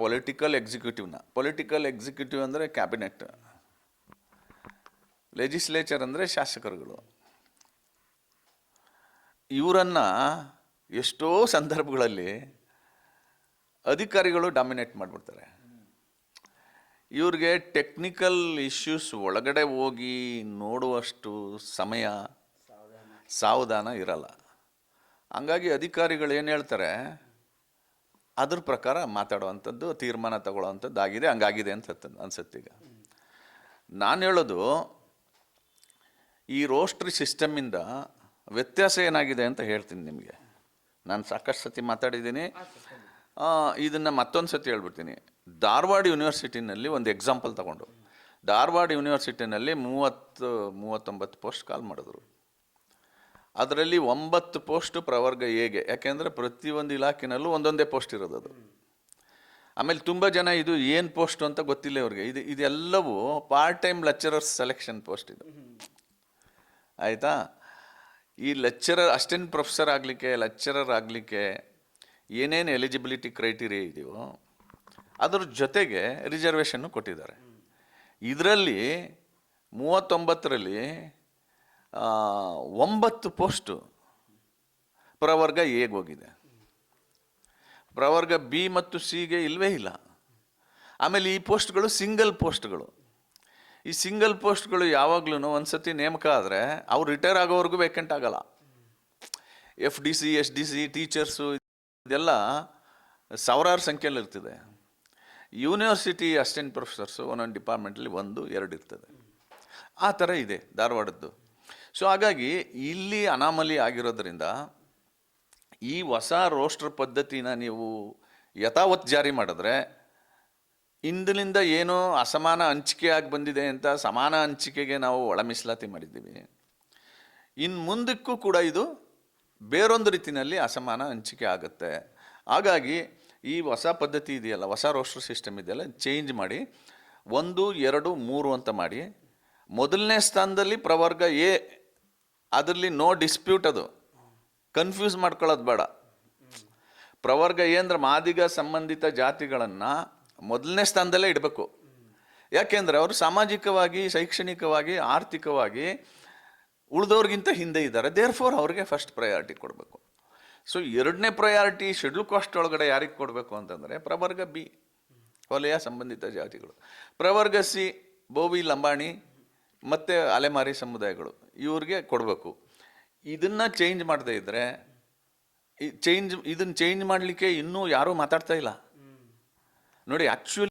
Political ಎಕ್ಸಿಕ್ಯೂಟಿವ್ನ political executive ಅಂದರೆ cabinet legislature ಅಂದರೆ ಶಾಸಕರುಗಳು. ಇವರನ್ನು ಎಷ್ಟೋ ಸಂದರ್ಭಗಳಲ್ಲಿ ಅಧಿಕಾರಿಗಳು ಡಾಮಿನೇಟ್ ಮಾಡಿಬಿಡ್ತಾರೆ. ಇವ್ರಿಗೆ ಟೆಕ್ನಿಕಲ್ ಇಶ್ಯೂಸ್ ಒಳಗಡೆ ಹೋಗಿ ನೋಡುವಷ್ಟು ಸಮಯ ಸಾವಧಾನ ಇರಲ್ಲ. ಹಂಗಾಗಿ ಅಧಿಕಾರಿಗಳು ಏನು ಹೇಳ್ತಾರೆ? ಅದ್ರ ಪ್ರಕಾರ ಮಾತಾಡುವಂಥದ್ದು, ತೀರ್ಮಾನ ತಗೊಳ್ಳೋವಂಥದ್ದು ಆಗಿದೆ ಹಂಗಾಗಿದೆ ಅಂತ ಅನ್ಸುತ್ತೆ ಈಗ. ನಾನು ಹೇಳೋದು, ಈ ರೋಸ್ಟ್ರಿ ಸಿಸ್ಟಮಿಂದ ವ್ಯತ್ಯಾಸ ಏನಾಗಿದೆ ಅಂತ ಹೇಳ್ತೀನಿ ನಿಮಗೆ. ನಾನು ಸಾಕಷ್ಟು ಸತಿ ಮಾತಾಡಿದ್ದೀನಿ. ಇದನ್ನು ಮತ್ತೊಂದು ಸತಿ ಹೇಳ್ಬಿಡ್ತೀನಿ. ಧಾರವಾಡ ಯೂನಿವರ್ಸಿಟಿನಲ್ಲಿ ಒಂದು ಎಕ್ಸಾಂಪಲ್ ತಗೊಂಡು. ಧಾರವಾಡ ಯೂನಿವರ್ಸಿಟಿನಲ್ಲಿ ಮೂವತ್ತು, ಮೂವತ್ತೊಂಬತ್ತು ಪೋಸ್ಟ್ ಕಾಲ್ ಮಾಡಿದ್ರು. ಅದರಲ್ಲಿ ಒಂಬತ್ತು ಪೋಸ್ಟು ಪ್ರವರ್ಗ ಎಗೆ ಯಾಕೆಂದರೆ ಪ್ರತಿಯೊಂದು ಇಲಾಖೆನಲ್ಲೂ ಒಂದೊಂದೇ ಪೋಸ್ಟ್ ಇರೋದು ಅದು. ಆಮೇಲೆ ತುಂಬ ಜನ ಇದು ಏನು ಪೋಸ್ಟ್ ಅಂತ ಗೊತ್ತಿಲ್ಲ ಇವ್ರಿಗೆ. ಇದು, ಇದೆಲ್ಲವೂ part time lecturers selection post ಇದು. ಆಯಿತಾ? ಈ ಲೆಕ್ಚರರ್ ಅಸ್ಟೆಂಟ್ ಪ್ರೊಫೆಸರ್ ಆಗಲಿಕ್ಕೆ ಲೆಕ್ಚರರ್ ಆಗಲಿಕ್ಕೆ ಏನೇನು ಎಲಿಜಿಬಿಲಿಟಿ ಕ್ರೈಟೀರಿಯಾ ಇದೆಯೋ, ಅದ್ರ ಜೊತೆಗೆ ರಿಸರ್ವೇಷನ್ನು ಕೊಟ್ಟಿದ್ದಾರೆ. ಇದರಲ್ಲಿ ಮೂವತ್ತೊಂಬತ್ತರಲ್ಲಿ ಒಂಬತ್ತು ಪೋಸ್ಟು. ಪ್ರವರ್ಗ ಎಗೆ ಹೋಗಿದೆ. ಪ್ರವರ್ಗ ಬಿ ಮತ್ತು ಸಿಗೆ ಇಲ್ಲವೇ ಇಲ್ಲ. ಆಮೇಲೆ ಈ ಪೋಸ್ಟ್ಗಳು ಸಿಂಗಲ್ ಪೋಸ್ಟ್ಗಳು. ಈ ಸಿಂಗಲ್ ಪೋಸ್ಟ್ಗಳು ಯಾವಾಗ್ಲೂ ಒಂದ್ಸತಿ ನೇಮಕ ಆದರೆ ಅವ್ರು ರಿಟೈರ್ ಆಗೋವರೆಗೂ ವೇಕೆಂಟ್ ಆಗಲ್ಲ. F D C, S D C, teachers ಇದೆಲ್ಲ ಸಾವಿರಾರು ಸಂಖ್ಯೆಯಲ್ಲಿ ಇರ್ತದೆ. ಯೂನಿವರ್ಸಿಟಿ ಅಸಿಸ್ಟೆಂಟ್ ಪ್ರೊಫೆಸರ್ಸು ಒಂದೊಂದು ಡಿಪಾರ್ಟ್ಮೆಂಟಲ್ಲಿ ಒಂದು, ಎರಡು ಇರ್ತದೆ. ಆ ಥರ ಇದೆ ಧಾರವಾಡದ್ದು. ಸೊ ಹಾಗಾಗಿ ಇಲ್ಲಿ ಅನಾಮಲಿ ಆಗಿರೋದ್ರಿಂದ ಈ ಹೊಸ ರೋಸ್ಟರ್ ಪದ್ಧತಿನ ನೀವು ಯಥಾವತ್ ಜಾರಿ ಮಾಡಿದ್ರೆ ಇಂದಿನಿಂದ ಏನೋ ಅಸಮಾನ ಹಂಚಿಕೆ ಆಗಿ ಬಂದಿದೆ ಅಂತ ಸಮಾನ ಹಂಚಿಕೆಗೆ ನಾವು ಒಳ ಮೀಸಲಾತಿ ಮಾಡಿದ್ದೀವಿ. ಇನ್ನು ಮುಂದಕ್ಕೂ ಕೂಡ ಇದು ಬೇರೊಂದು ರೀತಿಯಲ್ಲಿ ಅಸಮಾನ ಹಂಚಿಕೆ ಆಗುತ್ತೆ. ಹಾಗಾಗಿ ಈ ಹೊಸ ಪದ್ಧತಿ ಇದೆಯಲ್ಲ, ಹೊಸ ರೋಸ್ಟರ್ ಸಿಸ್ಟಮ್ ಇದೆಯಲ್ಲ, ಚೇಂಜ್ ಮಾಡಿ ಒಂದು, ಎರಡು, ಮೂರು ಅಂತ ಮಾಡಿ ಮೊದಲನೇ ಸ್ಥಾನದಲ್ಲಿ ಪ್ರವರ್ಗ ಎ ಅದರಲ್ಲಿ ನೋ ಡಿಸ್ಪ್ಯೂಟ್ ಅದು. ಕನ್ಫ್ಯೂಸ್ ಮಾಡ್ಕೊಳ್ಳೋದು ಬೇಡ. ಪ್ರವರ್ಗ ಏನಂದ್ರೆ ಮಾದಿಗ ಸಂಬಂಧಿತ ಜಾತಿಗಳನ್ನು ಮೊದಲನೇ ಸ್ಥಾನದಲ್ಲೇ ಇಡಬೇಕು. ಯಾಕೆಂದರೆ ಅವರು ಸಾಮಾಜಿಕವಾಗಿ, ಶೈಕ್ಷಣಿಕವಾಗಿ, ಆರ್ಥಿಕವಾಗಿ ಉಳಿದವ್ರಿಗಿಂತ ಹಿಂದೆ ಇದ್ದಾರೆ. ದೇರ್ ಫೋರ್ ಅವ್ರಿಗೆ ಫಸ್ಟ್ ಪ್ರಯಾರಿಟಿ ಕೊಡಬೇಕು. ಸೊ ಎರಡನೇ ಪ್ರಯಾರಿಟಿ ಶೆಡ್ಯೂಲ್ ಕಾಸ್ಟ್ ಒಳಗಡೆ ಯಾರಿಗೆ ಕೊಡಬೇಕು ಅಂತಂದರೆ ಪ್ರವರ್ಗ ಬಿ ವಲಯ ಸಂಬಂಧಿತ ಜಾತಿಗಳು. ಪ್ರವರ್ಗ ಸಿ ಬೋವಿ ಲಂಬಾಣಿ ಮತ್ತು ಅಲೆಮಾರಿ ಸಮುದಾಯಗಳು ಇವ್ರಿಗೆ ಕೊಡಬೇಕು. ಇದನ್ನು ಚೇಂಜ್ ಮಾಡದೇ ಇದ್ದರೆ ಚೇಂಜ್ ಇದನ್ನು ಚೇಂಜ್ ಮಾಡಲಿಕ್ಕೆ ಇನ್ನೂ ಯಾರೂ ಮಾತಾಡ್ತಾ ಇಲ್ಲ. ನೋಡಿ ಆ್ಯಕ್ಚುಲಿ